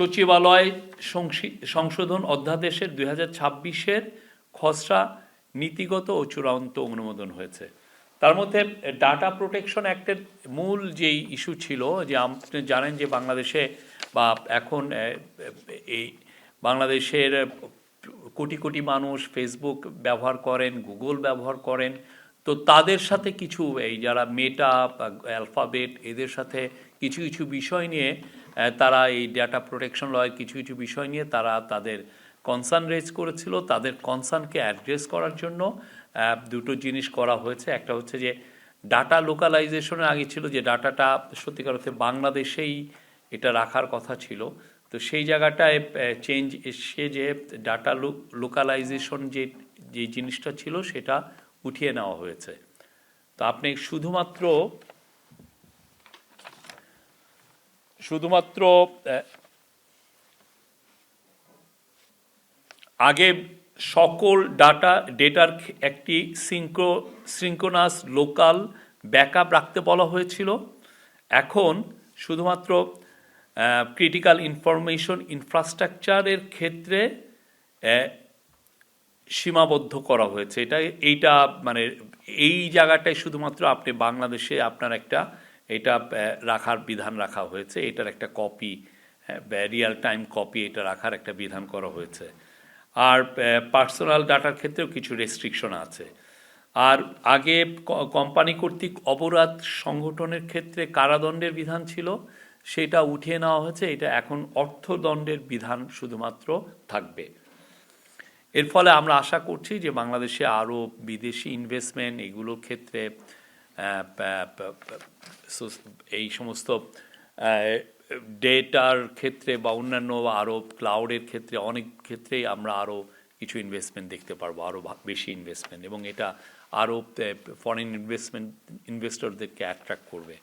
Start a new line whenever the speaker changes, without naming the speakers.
সচিবালয় সংশি- সংশোধন অধ্যাদেশের দুই হাজার ছাব্বিশের খসড়া নীতিগত ও চূড়ান্ত অনুমোদন হয়েছে। তার মধ্যে ডাটা প্রোটেকশন অ্যাক্টের মূল যেই ইস্যু ছিল যে আপনি জানেন যে বাংলাদেশে বা এখন এই বাংলাদেশের কোটি কোটি মানুষ ফেসবুক ব্যবহার করেন গুগল ব্যবহার করেন, তো তাদের সাথে কিছু এই যারা মেটা অ্যালফাবেট এদের সাথে কিছু কিছু বিষয় নিয়ে তারা এই ডাটা প্রোটেকশন লয়ের কিছু কিছু বিষয় নিয়ে তারা তাদের কনসার্ন রেজ করেছিল। তাদের কনসার্নকে অ্যাড্রেস করার জন্য দুটো জিনিস করা হয়েছে। একটা হচ্ছে যে ডাটা লোকালাইজেশনের আগে ছিল যে ডাটাটা সত্যিকার অর্থে বাংলাদেশেই এটা রাখার কথা ছিল। তো সেই জায়গাটায় চেঞ্জ এসে যে ডাটা লোকালাইজেশন যে যে জিনিসটা ছিল, সেটা উঠিয়ে নেওয়া হয়েছে। তো আপনি শুধুমাত্র শুধুমাত্র আগে সকল ডাটা, ডেটার একটি সিঙ্ক্রো, সিঙ্ক্রোনাস লোকাল ব্যাকআপ রাখতে বলা হয়েছিল। এখন শুধুমাত্র ক্রিটিক্যাল ইনফরমেশন ইনফ্রাস্ট্রাকচারের ক্ষেত্রে সীমাবদ্ধ করা হয়েছে। এটা এইটা মানে এই জায়গাটায় শুধুমাত্র আপনি বাংলাদেশে আপনার একটা এটা রাখার বিধান রাখা হয়েছে। এটার একটা কপি রিয়াল টাইম কপি এটা রাখার একটা বিধান করা হয়েছে। আর পার্সোনাল ডাটার ক্ষেত্রেও কিছু রেস্ট্রিকশন আছে। আর আগে কোম্পানি কর্তৃক অপরাধ সংগঠনের ক্ষেত্রে কারাদণ্ডের বিধান ছিল, সেটা উঠিয়ে নেওয়া হয়েছে। এটা এখন অর্থদণ্ডের বিধান শুধুমাত্র থাকবে। এর ফলে আমরা আশা করছি যে বাংলাদেশে আরও বিদেশি ইনভেস্টমেন্ট এগুলোর ক্ষেত্রে এই সমস্ত ডেটার ক্ষেত্রে বা অন্যান্য আরও ক্লাউডের ক্ষেত্রে অনেক ক্ষেত্রেই আমরা আরও কিছু ইনভেস্টমেন্ট দেখতে পারব আরও বেশি ইনভেস্টমেন্ট এবং এটা আরও ফরেন ইনভেস্টমেন্ট ইনভেস্টরদেরকে অ্যাট্রাক্ট করবে।